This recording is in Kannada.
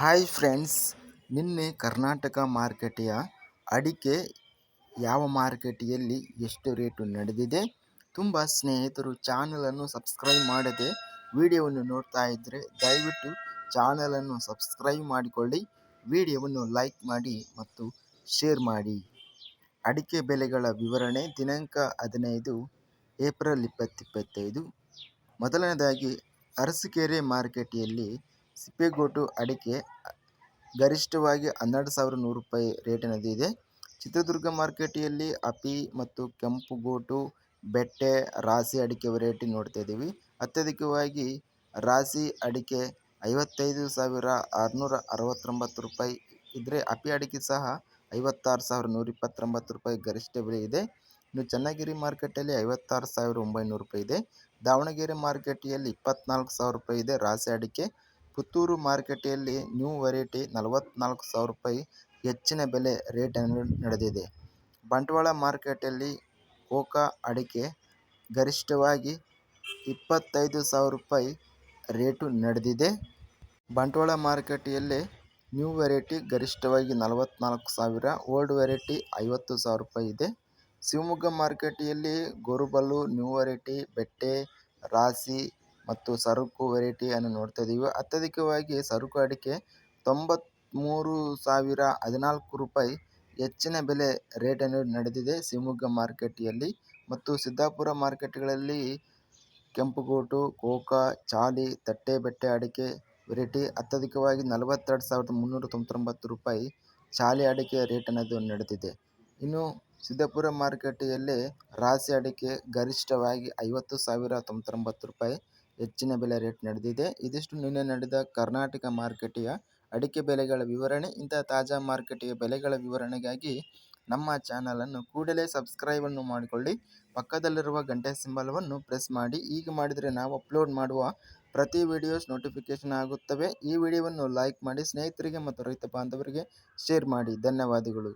ಹಾಯ್ ಫ್ರೆಂಡ್ಸ್ ನಿನ್ನೆ ಕರ್ನಾಟಕ ಮಾರ್ಕೆಟೆಯ ಅಡಿಕೆ ಯಾವ ಮಾರ್ಕೆಟಿಯಲ್ಲಿ ಎಷ್ಟು ರೇಟು ನಡೆದಿದೆ ತುಂಬ ಸ್ನೇಹಿತರು ಚಾನಲನ್ನು ಸಬ್ಸ್ಕ್ರೈಬ್ ಮಾಡದೆ ವಿಡಿಯೋವನ್ನು ನೋಡ್ತಾ ಇದ್ದರೆ ದಯವಿಟ್ಟು ಚಾನಲನ್ನು ಸಬ್ಸ್ಕ್ರೈಬ್ ಮಾಡಿಕೊಳ್ಳಿ, ವಿಡಿಯೋವನ್ನು ಲೈಕ್ ಮಾಡಿ ಮತ್ತು ಶೇರ್ ಮಾಡಿ. ಅಡಿಕೆ ಬೆಲೆಗಳ ವಿವರಣೆ ದಿನಾಂಕ ಹದಿನೈದು, ಏಪ್ರಿಲ್ ಇಪ್ಪತ್ತಿಪ್ಪತ್ತೈದು. ಮೊದಲನೇದಾಗಿ ಅರಸೀಕೆರೆ ಮಾರುಕಟ್ಟೆಯಲ್ಲಿ ಸಿಪ್ಪೆಗೋಟು ಅಡಿಕೆ ಗರಿಷ್ಠವಾಗಿ ಹನ್ನೆರಡು ಸಾವಿರ ನೂರು ರೂಪಾಯಿ ರೇಟಿನದಿದೆ ಚಿತ್ರದುರ್ಗ ಮಾರ್ಕೆಟಿಯಲ್ಲಿ ಅಪಿ ಮತ್ತು ಕೆಂಪು ಗೋಟು ಬೆಟ್ಟೆ, ರಾಸಿ ಅಡಿಕೆ ವೆರೈಟಿ ನೋಡ್ತಾ ಇದ್ದೀವಿ. ಅತ್ಯಧಿಕವಾಗಿ ರಾಸಿ ಅಡಿಕೆ ಐವತ್ತೈದು ಸಾವಿರ ಆರುನೂರ ಅರವತ್ತೊಂಬತ್ತು ರೂಪಾಯಿ ಇದ್ದರೆ ಅಪಿ ಅಡಿಕೆ ಸಹ ಐವತ್ತಾರು ಸಾವಿರ ನೂರ ಇಪ್ಪತ್ತೊಂಬತ್ತು ರೂಪಾಯಿ ಗರಿಷ್ಠ ಬೆಲೆ ಇದೆ. ಇನ್ನು ಚನ್ನಗಿರಿ ಮಾರ್ಕೆಟಲ್ಲಿ ಐವತ್ತಾರು ಸಾವಿರ ಒಂಬೈನೂರು ರೂಪಾಯಿ ಇದೆ. ದಾವಣಗೆರೆ ಮಾರ್ಕೆಟಿಯಲ್ಲಿ ಇಪ್ಪತ್ನಾಲ್ಕು ಸಾವಿರ ರೂಪಾಯಿ ಇದೆ ರಾಸಿ ಅಡಿಕೆ. ಪುತ್ತೂರು ಮಾರುಕಟ್ಟೆಯಲ್ಲಿ ನ್ಯೂ ವೆರೈಟಿ ನಲವತ್ತ್ನಾಲ್ಕು ಸಾವಿರ ರೂಪಾಯಿ ಹೆಚ್ಚಿನ ಬೆಲೆ ರೇಟ್ ನಡೆದಿದೆ. ಬಂಟ್ವಾಳ ಮಾರುಕಟ್ಟೆಯಲ್ಲಿ ಕೋಕಾ ಅಡಿಕೆ ಗರಿಷ್ಠವಾಗಿ ಇಪ್ಪತ್ತೈದು ಸಾವಿರ ರೂಪಾಯಿ ರೇಟು ನಡೆದಿದೆ. ಬಂಟ್ವಾಳ ಮಾರುಕಟ್ಟೆಯಲ್ಲಿ ನ್ಯೂ ವೆರೈಟಿ ಗರಿಷ್ಠವಾಗಿ ನಲವತ್ತ್ನಾಲ್ಕು ಸಾವಿರ, ಓಲ್ಡ್ ವೆರೈಟಿ ಐವತ್ತು ಸಾವಿರ ರೂಪಾಯಿ ಇದೆ. ಶಿವಮೊಗ್ಗ ಮಾರುಕಟ್ಟೆಯಲ್ಲಿ ಗೋರುಬಲ್ಲು ನ್ಯೂ ವೆರೈಟಿ, ಬೆಟ್ಟೆ ರಾಸಿ ಮತ್ತು ಸರಕು ವೆರೈಟಿಯನ್ನು ನೋಡ್ತಾ ಇದ್ದೀವಿ ಅತ್ಯಧಿಕವಾಗಿ ಸರಕು ಅಡಿಕೆ ತೊಂಬತ್ಮೂರು ಸಾವಿರ ಹದಿನಾಲ್ಕು ರೂಪಾಯಿ ಹೆಚ್ಚಿನ ಬೆಲೆ ರೇಟನ್ನು ನಡೆದಿದೆ. ಶಿವಮೊಗ್ಗ ಮಾರ್ಕೆಟಿಯಲ್ಲಿ ಮತ್ತು ಸಿದ್ದಾಪುರ ಮಾರ್ಕೆಟ್ಗಳಲ್ಲಿ ಕೆಂಪುಗೋಟು ಕೋಕಾ, ಚಾಲಿ ತಟ್ಟೆ ಬೆಟ್ಟೆ ಅಡಿಕೆ ವೆರೈಟಿ ಅತ್ಯಧಿಕವಾಗಿ ನಲವತ್ತೆರಡು ಸಾವಿರದ ಮುನ್ನೂರ ತೊಂಬತ್ತೊಂಬತ್ತು ರೂಪಾಯಿ ಚಾಲಿ ಅಡಿಕೆ ರೇಟ್ ಅನ್ನೋದು ನಡೆದಿದೆ. ಇನ್ನು ಸಿದ್ದಾಪುರ ಮಾರುಕಟ್ಟೆಯಲ್ಲಿ ರಾಸಿ ಅಡಿಕೆ ಗರಿಷ್ಠವಾಗಿ ಐವತ್ತು ಸಾವಿರ ತೊಂಬತ್ತೊಂಬತ್ತು ರೂಪಾಯಿ ಹೆಚ್ಚಿನ ಬೆಲೆ ರೇಟ್ ನಡೆದಿದೆ. ಇದಿಷ್ಟು ನಿನ್ನೆ ನಡೆದ ಕರ್ನಾಟಕ ಮಾರುಕಟ್ಟೆಯ ಅಡಿಕೆ ಬೆಲೆಗಳ ವಿವರಣೆ. ಇಂತಹ ತಾಜಾ ಮಾರುಕಟ್ಟೆಯ ಬೆಲೆಗಳ ವಿವರಣೆಗಾಗಿ ನಮ್ಮ ಚಾನಲನ್ನು ಕೂಡಲೇ ಸಬ್ಸ್ಕ್ರೈಬನ್ನು ಮಾಡಿಕೊಳ್ಳಿ. ಪಕ್ಕದಲ್ಲಿರುವ ಗಂಟೆ ಸಿಂಬಲವನ್ನು ಪ್ರೆಸ್ ಮಾಡಿ. ಈಗ ಮಾಡಿದರೆ ನಾವು ಅಪ್ಲೋಡ್ ಮಾಡುವ ಪ್ರತಿ ವಿಡಿಯೋಸ್ ನೋಟಿಫಿಕೇಶನ್ ಆಗುತ್ತವೆ. ಈ ವಿಡಿಯೋವನ್ನು ಲೈಕ್ ಮಾಡಿ ಸ್ನೇಹಿತರಿಗೆ ಮತ್ತು ರೈತ ಬಾಂಧವರಿಗೆ ಶೇರ್ ಮಾಡಿ. ಧನ್ಯವಾದಗಳು.